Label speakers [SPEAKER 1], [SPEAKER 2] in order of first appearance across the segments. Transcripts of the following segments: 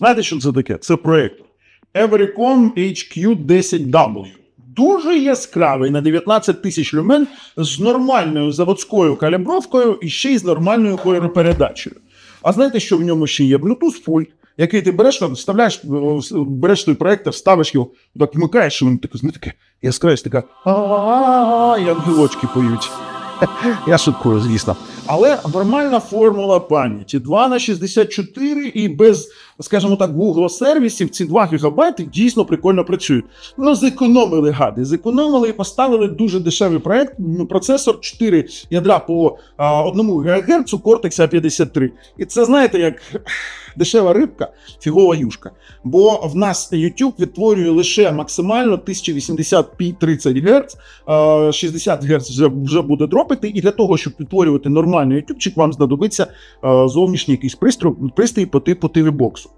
[SPEAKER 1] Знаєте, що це таке? Це проєкт Everycom HQ10W. Дуже яскравий на 19 тисяч люмен з нормальною заводською калібровкою і ще й з нормальною кольоропередачею. А знаєте, що в ньому ще є? Bluetooth пульт, який ти береш, вставляєш, е, береш той проєктор, ставиш його, так вмикаєш, і він таке, знаєте, яскравість така, а і ангелочки поють. Я шуткую, звісно. Але нормальна формула пам'яті 2 на 64 і без, скажімо так, Google сервісів ці 2 ГБ дійсно прикольно працюють. Ну, зекономили гади, зекономили і поставили дуже дешевий проект. ну, Процесор 4 ядра по а, 1 ГГц Cortex A53. І це знаєте, як дешева рибка, фігова юшка. Бо в нас YouTube відтворює лише максимально 1080p 30 Гц, е, 60 Гц вже, вже буде дропити, і для того, щоб відтворювати нормальний YouTube, вам знадобиться е, зовнішній якийсь пристрій, пристрій по типу TV-боксу.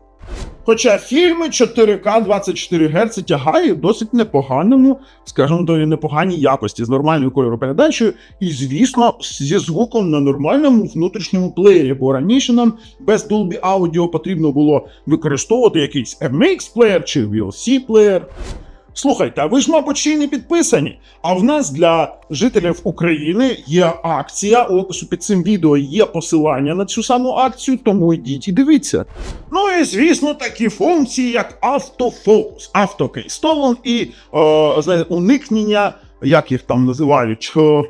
[SPEAKER 1] Хоча фільми 4К 24 Гц тягає в досить непоганому, скажімо, до непоганій якості з нормальною кольоропередачею, і, звісно, зі звуком на нормальному внутрішньому плеєрі, бо раніше нам без Dolby Audio потрібно було використовувати якийсь MX плеєр чи VLC плеєр. Слухайте, а ви ж, мабуть, ще й не підписані. А в нас для жителів України є акція. У опису під цим відео є посилання на цю саму акцію, тому йдіть і дивіться. Ну і звісно, такі функції, як автофокус, автокейстолон і е, знаєте, уникнення, як їх там називають, е,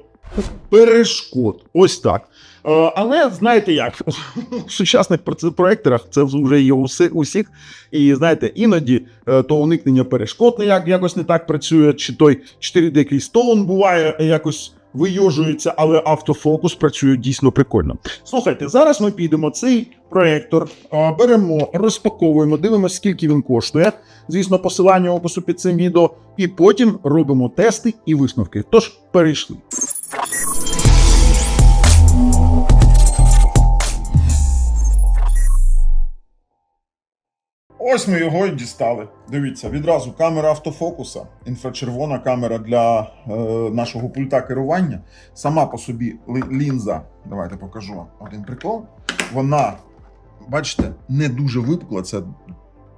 [SPEAKER 1] перешкод. Ось так. Е, Але знаєте як, в сучасних проекторах це вже є усіх. І знаєте, іноді е, то уникнення перешкод як, якось не так працює, чи той 4D Keystone буває е, якось вийожується, але автофокус працює дійсно прикольно. Слухайте, зараз ми підемо цей проектор, беремо, розпаковуємо, дивимося, скільки він коштує. Звісно, посилання опису під цим відео, і потім робимо тести і висновки. Тож перейшли. Ось ми його і дістали. Дивіться, відразу камера автофокуса, інфрачервона камера для е, нашого пульта керування. Сама по собі лінза. Давайте покажу вам один прикол. Вона, бачите, не дуже випукла. Це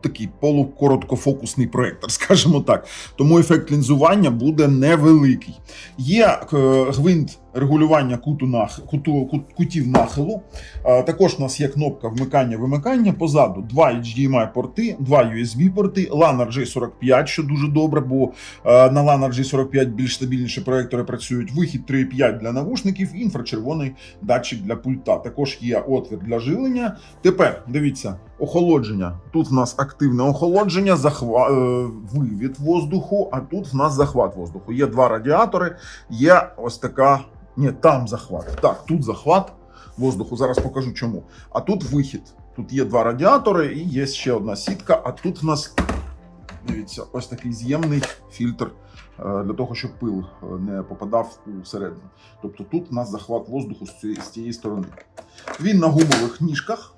[SPEAKER 1] такий полукороткофокусний проєктор, скажімо так. Тому ефект лінзування буде невеликий. Є е, гвинт регулювання куту нах, куту, кут, кутів нахилу. Також у нас є кнопка вмикання-вимикання. Позаду два HDMI порти, два USB порти, LAN RJ45, що дуже добре, бо на LAN RJ45 більш стабільніше проектори працюють. Вихід 3.5 для навушників інфрачервоний датчик для пульта. Також є отвір для живлення. Тепер дивіться, охолодження. Тут в нас активне охолодження, захва... е, вивід воздуху, а тут в нас захват воздуху. Є два радіатори, є ось така. Ні, там захват. Так, тут захват воздуху. Зараз покажу чому. А тут вихід. Тут є два радіатори і є ще одна сітка. А тут в нас дивіться, ось такий з'ємний фільтр е, для того, щоб пил е, не попадав усередину. Тобто тут у нас захват воздуху з цієї сторони. Він на гумових ніжках.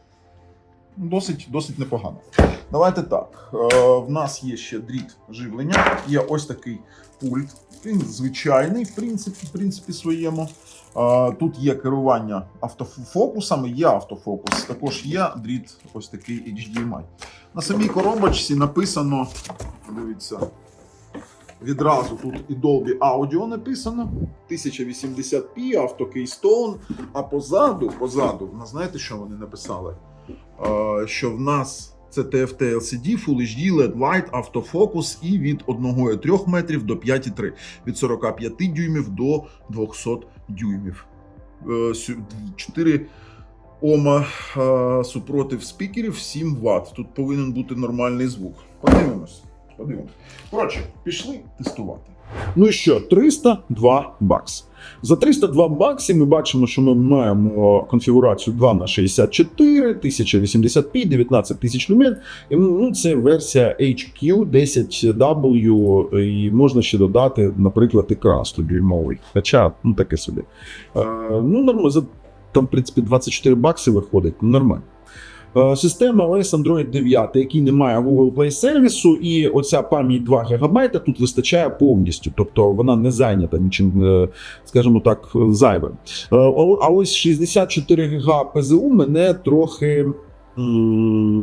[SPEAKER 1] Досить, досить непогано. Давайте так. Е, в нас є ще дріт живлення. Є ось такий пульт. Він звичайний, в принципі, в принципі своєму. Е, Тут є керування автофокусами, є автофокус. Також є дріт, ось такий HDMI. На самій коробочці написано, дивіться, відразу тут і Dolby Audio написано. 1080p, авто Keystone. А позаду, позаду, знаєте, що вони написали? Е, Що в нас це TFT LCD, Full HD, LED Light, автофокус і від 1,3 метрів до 5,3, від 45 дюймів до 200 дюймів. Е, 4 Ома е, супротив спікерів 7 Вт. Тут повинен бути нормальний звук. Подивимось. Подивимось. Коротше, пішли тестувати. Ну і що, 302 бакс. За 302 бакси ми бачимо, що ми маємо конфігурацію 2 на 64, 1080p, 19 тисяч люмен. І, ну, це версія HQ10W, і можна ще додати, наприклад, екран 100-дюймовий. Хоча, ну таке собі. Е, ну, нормально, за там, в принципі, 24 бакси виходить, ну, нормально. Е, Система OS Android 9, який не має Google Play сервісу, і оця пам'ять 2 ГБ тут вистачає повністю, тобто вона не зайнята нічим, е, скажімо так, зайвим. Е, А ось 64 ГБ ПЗУ мене трохи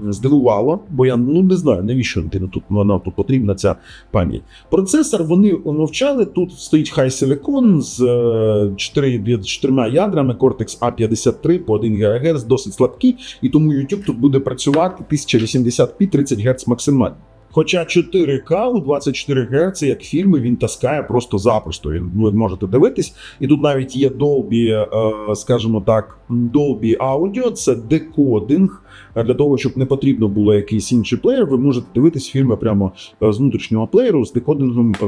[SPEAKER 2] здивувало, бо я ну не знаю, навіщо ти тут вона тут потрібна ця пам'ять. Процесор вони мовчали. Тут стоїть High Silicon з е, 4, 4 ядрами Cortex A53 по 1 ГГц, досить слабкий, і тому YouTube тут буде працювати 1080p 30 Гц максимально. Хоча 4К у 24 Гц, як фільми, він таскає просто-запросто. Ви можете дивитись, і тут навіть є Dolby, е, скажімо так, Dolby Audio, це декодинг. Для того, щоб не потрібно було якийсь інший плеєр, ви можете дивитись фільми прямо е, з внутрішнього плеєру з декодингом е,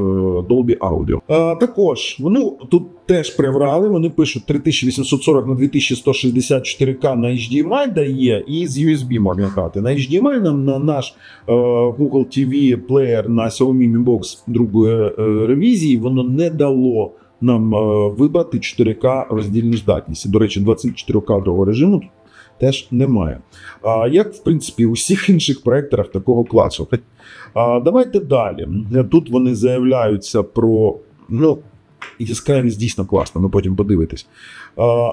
[SPEAKER 2] Dolby Audio. Е, Також вони тут теж приврали. Вони пишуть 3840 на 2164К на HDMI дає, і з USB можна грати. На HDMI нам на наш Google TV плеєр на Xiaomi Mi Box другої ревізії воно не дало нам вибрати 4К роздільну здатність. До речі, 24-кадрового режиму тут теж немає. А, як, в принципі, у всіх інших проекторах такого класу. А, давайте далі. Тут вони заявляються про. Ну, яскравість дійсно класна, ну потім подивитесь.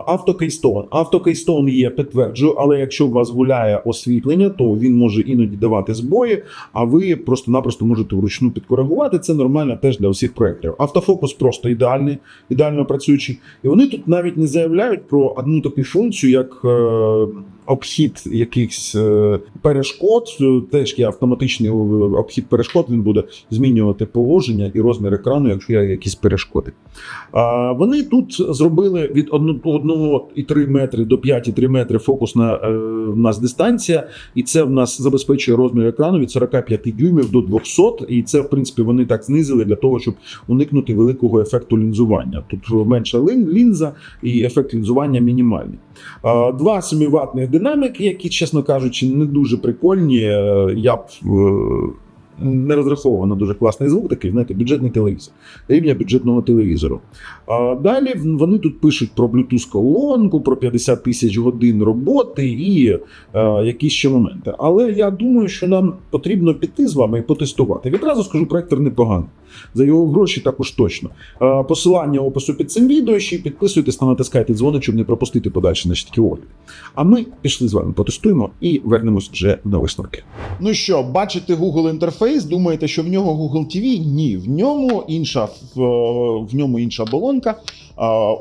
[SPEAKER 2] Автокейстон. Автокейстон є, підтверджую, але якщо у вас гуляє освітлення, то він може іноді давати збої, а ви просто-напросто можете вручну підкоригувати. Це нормально теж для усіх проєктів. Автофокус просто ідеальний, ідеально працюючий. І вони тут навіть не заявляють про одну таку функцію, як е, обхід якихось е, перешкод. Е, Теж є автоматичний е, обхід перешкод. Він буде змінювати положення і розмір екрану, якщо є якісь перешкоди. Вони тут зробили від 1,3 метри до 5,3 метри фокусна е, в нас дистанція, і це в нас забезпечує розмір екрану від 45 дюймів до 200, і це, в принципі, вони так знизили для того, щоб уникнути великого ефекту лінзування. Тут менша лінза і ефект лінзування мінімальний. Два 7 ватних динамики, які, чесно кажучи, не дуже прикольні. Е, Я б е, не розраховував на дуже класний звук, такий, знаєте, бюджетний телевізор, рівня бюджетного телевізору. А далі вони тут пишуть про Bluetooth колонку, про 50 тисяч годин роботи і а, якісь ще моменти. Але я думаю, що нам потрібно піти з вами і потестувати. Відразу скажу, проектор непоганий. За його гроші також точно. Е, посилання опису під цим відео. Ще підписуйтесь та натискайте дзвоник, щоб не пропустити подальші наші такі огляди. А ми пішли з вами потестуємо і вернемось вже на висновки.
[SPEAKER 1] Ну що, бачите Google інтерфейс, думаєте, що в нього Google TV? Ні, в ньому інша в, в ньому інша оболонка.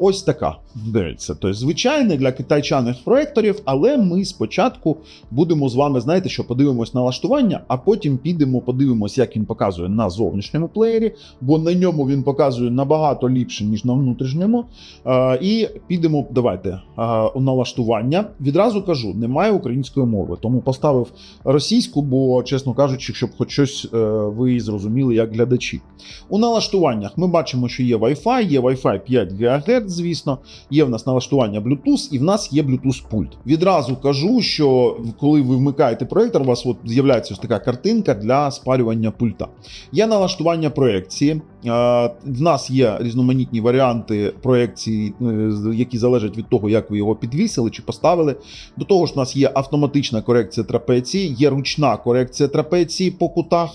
[SPEAKER 1] Ось така. Дивіться, тобто звичайний для китайчаних проекторів, але ми спочатку будемо з вами, знаєте, що подивимось налаштування, а потім підемо, подивимось, як він показує на зовнішньому плеєрі, бо на ньому він показує набагато ліпше, ніж на внутрішньому. І підемо, давайте у налаштування. Відразу кажу, немає української мови, тому поставив російську, бо, чесно кажучи, щоб хоч щось е, ви зрозуміли як глядачі. У налаштуваннях ми бачимо, що є Wi-Fi, є Wi-Fi 5 ГГц, звісно, є в нас налаштування Bluetooth і в нас є Bluetooth пульт. Відразу кажу, що коли ви вмикаєте проєктор, у вас от з'являється така картинка для спалювання пульта. Є налаштування проекції. Е, В нас є різноманітні варіанти проекції, е, які залежать від того, як ви його підвісили чи поставили. До того ж, у нас є автоматична корекція трапеції, є ручна корекція трапеції по кутах.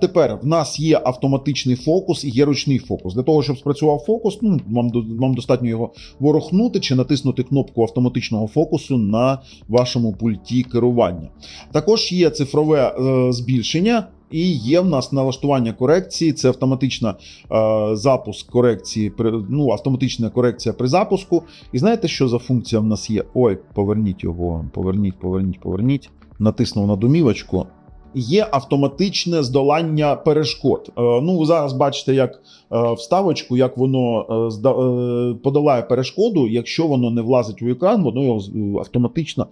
[SPEAKER 1] Тепер в нас є автоматичний фокус і є ручний фокус. Для того, щоб спрацював фокус, ну вам вам достатньо його ворохнути чи натиснути кнопку автоматичного фокусу на вашому пульті керування. Також є цифрове е, збільшення. І є в нас налаштування корекції, це автоматична е, запуск корекції, при, ну, автоматична корекція при запуску. І знаєте, що за функція в нас є? Ой, поверніть його, поверніть, поверніть, поверніть. Натиснув на домівочку. Є автоматичне здолання перешкод. Е, ну, зараз бачите, як е, вставочку, як воно е, подолає перешкоду. Якщо воно не влазить у екран, воно його автоматично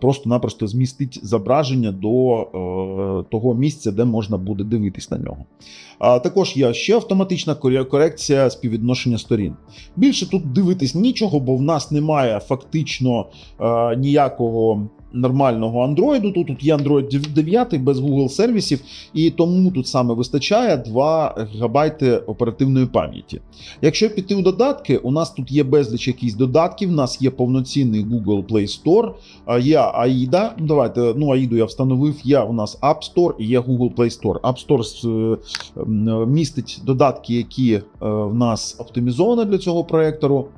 [SPEAKER 1] просто-напросто змістить зображення до того місця, де можна буде дивитись на нього. Також є ще автоматична корекція співвідношення сторін. Більше тут дивитись нічого, бо в нас немає фактично ніякого. Нормального Android, тут, тут є Android 9 без Google сервісів, і тому тут саме вистачає 2 ГБ оперативної пам'яті. Якщо піти у додатки, у нас тут є безліч якихось додатків, у нас є повноцінний Google Play Store, є AIDA. Ну, давайте, ну AIDA я встановив, є у нас App Store і є Google Play Store. App Store е, містить додатки, які е, в нас оптимізовані для цього проектору.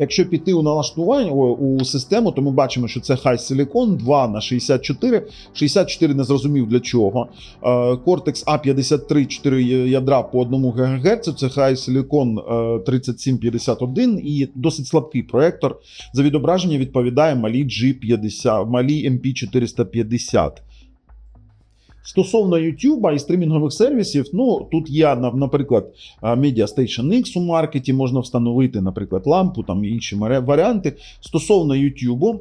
[SPEAKER 1] Якщо піти у налаштування о, у систему, то ми бачимо, що це High Silicon 2 на 64. 64 не зрозумів для чого. Е, Cortex A53 4 ядра по 1 ГГц. Це High Silicon е, 3751 і досить слабкий проектор. За відображення відповідає малі G50, малі MP450. Стосовно YouTube і стрімінгових сервісів, ну тут є, наприклад, а, Media Station X у маркеті, можна встановити, наприклад, лампу, там інші варіанти. Стосовно YouTube,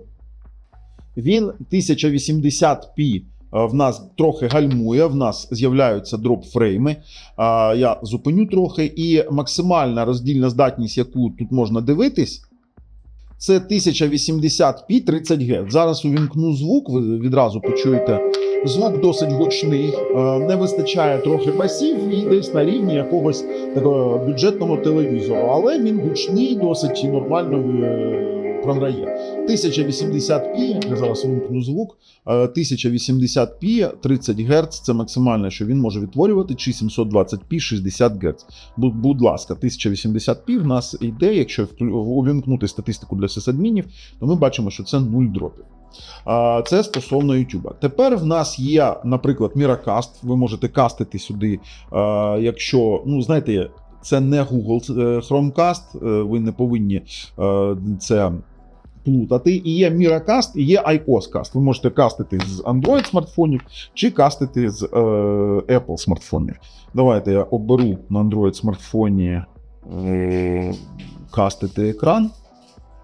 [SPEAKER 1] він 1080p в нас трохи гальмує, в нас з'являються дроп-фрейми. Я зупиню трохи, і максимальна роздільна здатність, яку тут можна дивитись, це 1080p 30 Гц. Зараз увімкну звук, ви відразу почуєте. Звук досить гучний, е, не вистачає трохи басів і десь на рівні якогось такого бюджетного телевізору, але він гучний, досить і нормально е, програє. 1080p, я зараз вимкну звук. е, 1080p 30 Гц це максимальне, що він може відтворювати, чи 720p 60 Гц. Будь, ласка, 1080p в нас йде. Якщо увімкнути статистику для сисадмінів, то ми бачимо, що це 0 дропів. Це стосовно YouTube. Тепер в нас є, наприклад, Miracast. Ви можете кастити сюди, якщо, ну, знаєте, це не Google е, Chromecast, е, ви не повинні е, це плутати. І є Miracast, і є iOScast. Ви можете кастити з Android смартфонів чи кастити з е, Apple смартфонів. Давайте я оберу на Android смартфоні е, кастити екран.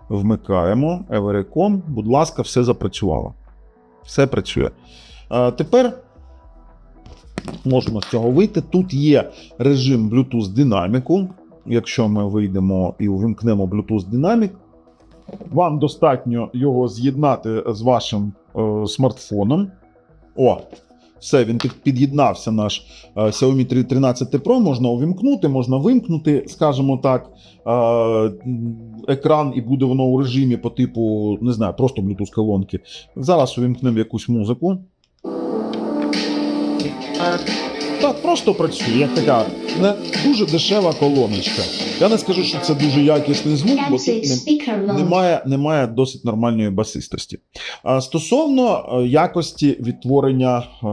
[SPEAKER 1] Вмикаємо Everycom. Будь ласка, все запрацювало. Все працює. А, тепер можемо з цього вийти. Тут є режим Bluetooth динаміку. Якщо ми вийдемо і увімкнемо Bluetooth динамік, вам достатньо його з'єднати з вашим е, смартфоном. О, все, він під'єднався наш е, Xiaomi 3 13 Pro. Можна увімкнути, можна вимкнути, скажімо так, е, екран, і буде воно у режимі по типу, не знаю, просто Bluetooth колонки. Зараз увімкнемо якусь музику. Просто працює, як така не дуже дешева колоночка. Я не скажу, що це дуже якісний звук, бо тут не, немає, немає досить нормальної басистості. А стосовно е, якості відтворення е,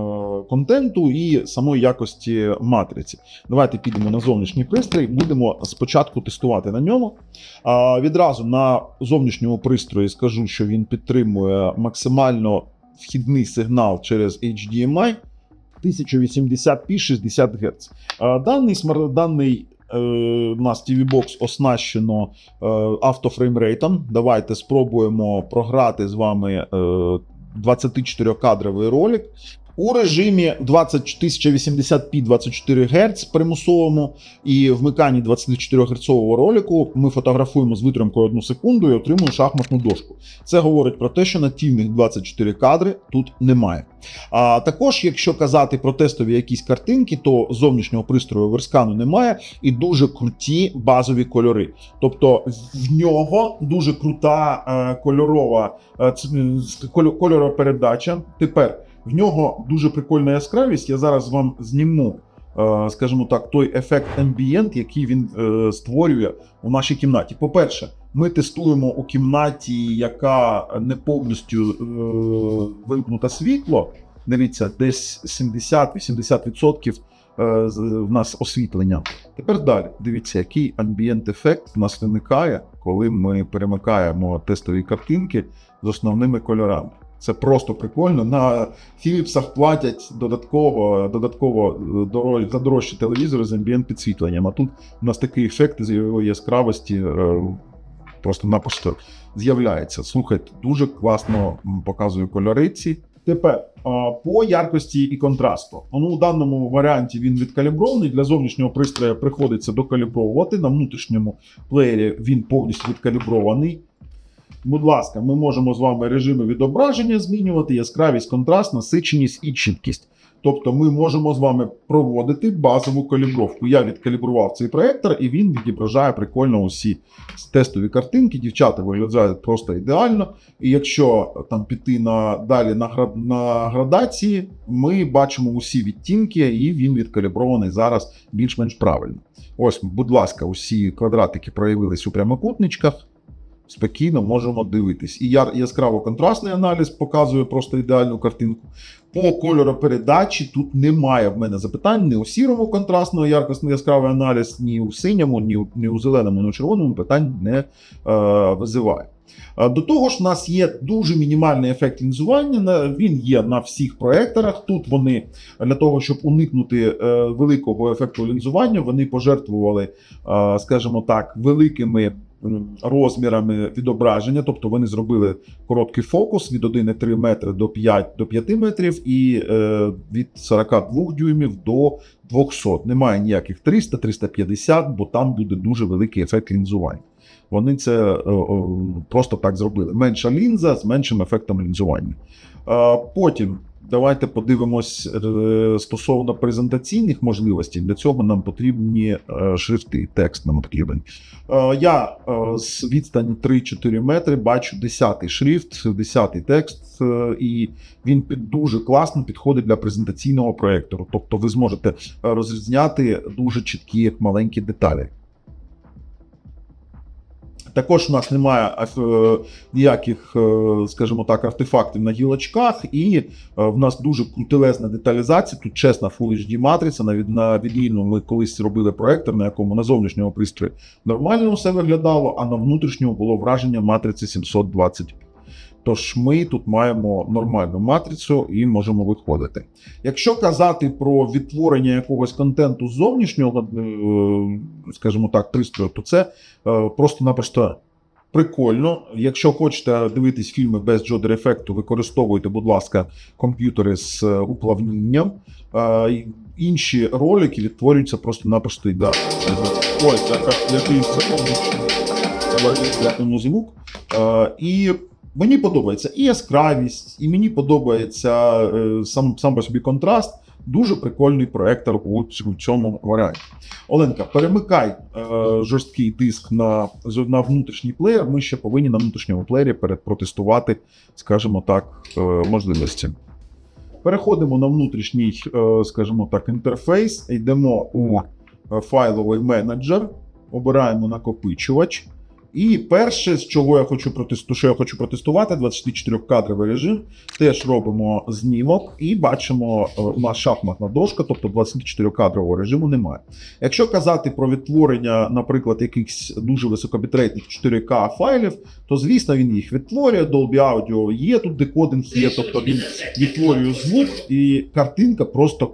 [SPEAKER 1] контенту і самої якості матриці, давайте підемо на зовнішній пристрій. Будемо спочатку тестувати на ньому. А відразу на зовнішньому пристрої скажу, що він підтримує максимально вхідний сигнал через HDMI 1080p 60 Гц. Даний даний е, у нас TV Box оснащено е, автофреймрейтом. Давайте спробуємо програти з вами е, 24-кадровий ролик. У режимі 20 1080p 24 Гц примусовому і вмиканні 24 Гц ролику ми фотографуємо з витримкою 1 секунду і отримуємо шахматну дошку. Це говорить про те, що нативних 24 кадри тут немає. А також, якщо казати про тестові якісь картинки, то зовнішнього пристрою верскану немає і дуже круті базові кольори. Тобто в нього дуже крута е, кольорова е, ц- м, кольо- кольоропередача. Тепер в нього дуже прикольна яскравість. Я зараз вам зніму, е, скажімо так, той ефект ambient, який він е, створює у нашій кімнаті. По-перше, ми тестуємо у кімнаті, яка не повністю е, вимкнута світло. Дивіться, десь 70-80% е, в нас освітлення. Тепер далі. Дивіться, який амбієнт ефект в нас виникає, коли ми перемикаємо тестові картинки з основними кольорами. Це просто прикольно. На Філіпсах платять додатково, додатково е, за дорожчі телевізори з амбієнт підсвітленням. А тут у нас такий ефект з його яскравості е, просто напросто з'являється. Слухайте, дуже класно показує кольори ці. Тепер по яркості і контрасту. Ну, у даному варіанті він відкалібрований. Для зовнішнього пристрою приходиться докалібровувати. На внутрішньому плеєрі він повністю відкалібрований. Будь ласка, ми можемо з вами режими відображення змінювати, яскравість, контраст, насиченість і чіткість. Тобто ми можемо з вами проводити базову калібровку. Я відкалібрував цей проектор, і він відображає прикольно усі тестові картинки. Дівчата виглядають просто ідеально. І якщо там піти на далі на, на градації, ми бачимо усі відтінки, і він відкалібрований зараз більш-менш правильно. Ось, будь ласка, усі квадратики проявились у прямокутничках. Спокійно можемо дивитись. І яр- яскраво контрастний аналіз показує просто ідеальну картинку. По кольоропередачі тут немає в мене запитань ні у сірому контрастного яркосно яскравий аналіз, ні у синьому, ні у, ні у зеленому, ні у червоному питань не е, визиває. Е, До того ж, у нас є дуже мінімальний ефект лінзування. Він є на всіх проекторах. Тут вони для того, щоб уникнути е, великого ефекту лінзування, вони пожертвували, е, скажімо так, великими розмірами відображення. Тобто вони зробили короткий фокус від 1,3 метри до 5, до 5 метрів і від 42 дюймів до 200. Немає ніяких 300, 350, бо там буде дуже великий ефект лінзування. Вони це е, е, просто так зробили. Менша лінза з меншим ефектом лінзування. Потім давайте подивимось е, стосовно презентаційних можливостей. Для цього нам потрібні шрифти, текст нам потрібен. Я з відстані 3-4 метри бачу 10-й шрифт, 10-й текст, і він дуже класно підходить для презентаційного проектору. Тобто ви зможете розрізняти дуже чіткі маленькі деталі. Також у нас немає е, ніяких, е, скажімо так, артефактів на гілочках, і е, в нас дуже крутелезна деталізація. Тут чесна Full HD матриця. Навіть на відміну ми колись робили проектор, на якому на зовнішньому пристрої нормально все виглядало, а на внутрішньому було враження матриці 720. Тож ми тут маємо нормальну матрицю і можемо виходити. Якщо казати про відтворення якогось контенту зовнішнього, е, скажімо так, пристрою, то це е, просто-напросто прикольно. Якщо хочете дивитись фільми без джодер ефекту, використовуйте, будь ласка, комп'ютери з е, уплавнінням. Інші ролики відтворюються просто-напросто ідеально. Ой, так, який секундочку. звук. Е, І Мені подобається і яскравість, і мені подобається е, сам, сам по собі контраст. Дуже прикольний проектор у цьому варіанті. Оленка, перемикай е, жорсткий диск на, на внутрішній плеєр. Ми ще повинні на внутрішньому плеєрі протестувати, скажімо так, е, можливості. Переходимо на внутрішній, е, скажімо так, інтерфейс. Йдемо у е, файловий менеджер, обираємо накопичувач. І перше, з чого я хочу протестувати, що я хочу протестувати, 24-кадровий режим. Теж робимо знімок і бачимо, е, у нас шахматна дошка, тобто 24-кадрового режиму немає. Якщо казати про відтворення, наприклад, якихось дуже високобітрейтних 4К файлів, то звісно він їх відтворює. Dolby Audio є тут декодинг є, тобто він відтворює звук, і картинка просто.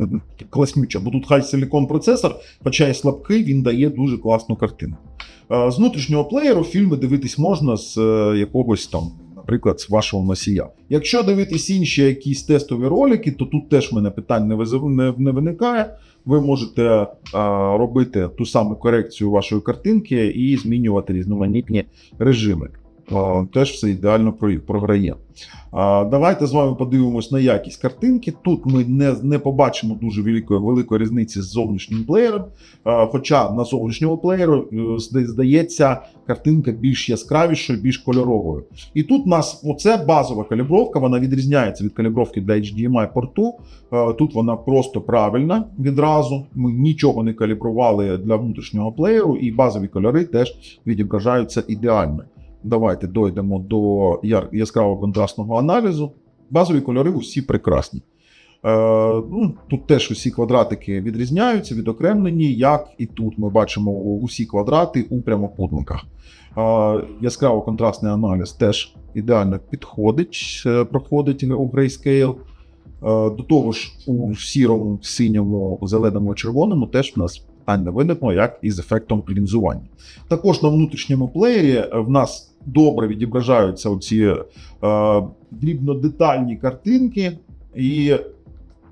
[SPEAKER 1] е, Класнюча, бо тут хай силікон процесор, хоча і слабкий, він дає дуже класну картинку. Е, З внутрішнього плеєру фільми дивитись можна з е, якогось там, наприклад, з вашого носія. Якщо дивитись інші якісь тестові ролики, то тут теж в мене питань не, виникає. Ви можете е, робити ту саму корекцію вашої картинки і змінювати різноманітні режими. Теж все ідеально програє. Давайте з вами подивимось на якість картинки. Тут ми не, не побачимо дуже великої, великої різниці з зовнішнім плеєром. Хоча на зовнішньому плеєру е, здається картинка більш яскравішою, більш кольоровою. І тут у нас оце базова калібровка, вона відрізняється від калібровки для HDMI порту. Тут вона просто правильна відразу. Ми нічого не калібрували для внутрішнього плеєру, і базові кольори теж відображаються ідеально. Давайте дойдемо до яскравого контрастного аналізу. Базові кольори усі прекрасні. Е, ну, тут теж усі квадратики відрізняються, відокремлені, як і тут ми бачимо усі квадрати у прямокутниках. Е, яскраво контрастний аналіз теж ідеально підходить, е, проходить у Grayscale. До того ж, у сірому, синьому, зеленому, червоному теж в нас питань не виникло, як і з ефектом лінзування. Також на внутрішньому плеєрі в нас добре відображаються оці е, дрібнодетальні картинки, і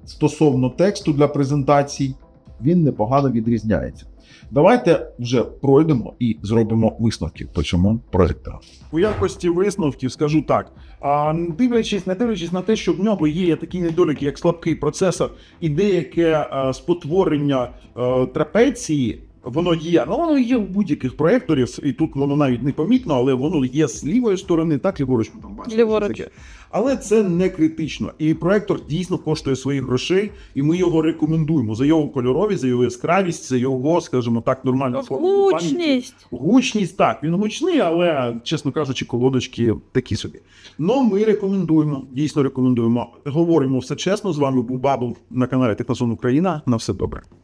[SPEAKER 1] стосовно тексту для презентацій, він непогано відрізняється. Давайте вже пройдемо і зробимо висновки по цьому проєкту.
[SPEAKER 3] У якості висновків скажу так. А дивлячись, не дивлячись на те, що в ньому є такі недоліки, як слабкий процесор і деяке е, спотворення е, трапеції,
[SPEAKER 1] Воно є, ну воно є у будь-яких проєкторів, і тут воно навіть не помітно, але воно є з лівої сторони, так ліворуч ми там бачимо.
[SPEAKER 4] Ліворуч.
[SPEAKER 1] таке. Але це не критично. І проектор дійсно коштує своїх грошей, і ми його рекомендуємо за його кольоровість, за його яскравість, за його, скажімо так, нормальну форму пам'яті.
[SPEAKER 4] Гучність.
[SPEAKER 1] Гучність так, він гучний, але, чесно кажучи, колодочки такі собі. Ну, ми рекомендуємо, дійсно рекомендуємо. Говоримо все чесно. З вами був Бабл на каналі Технозон Україна. На все добре.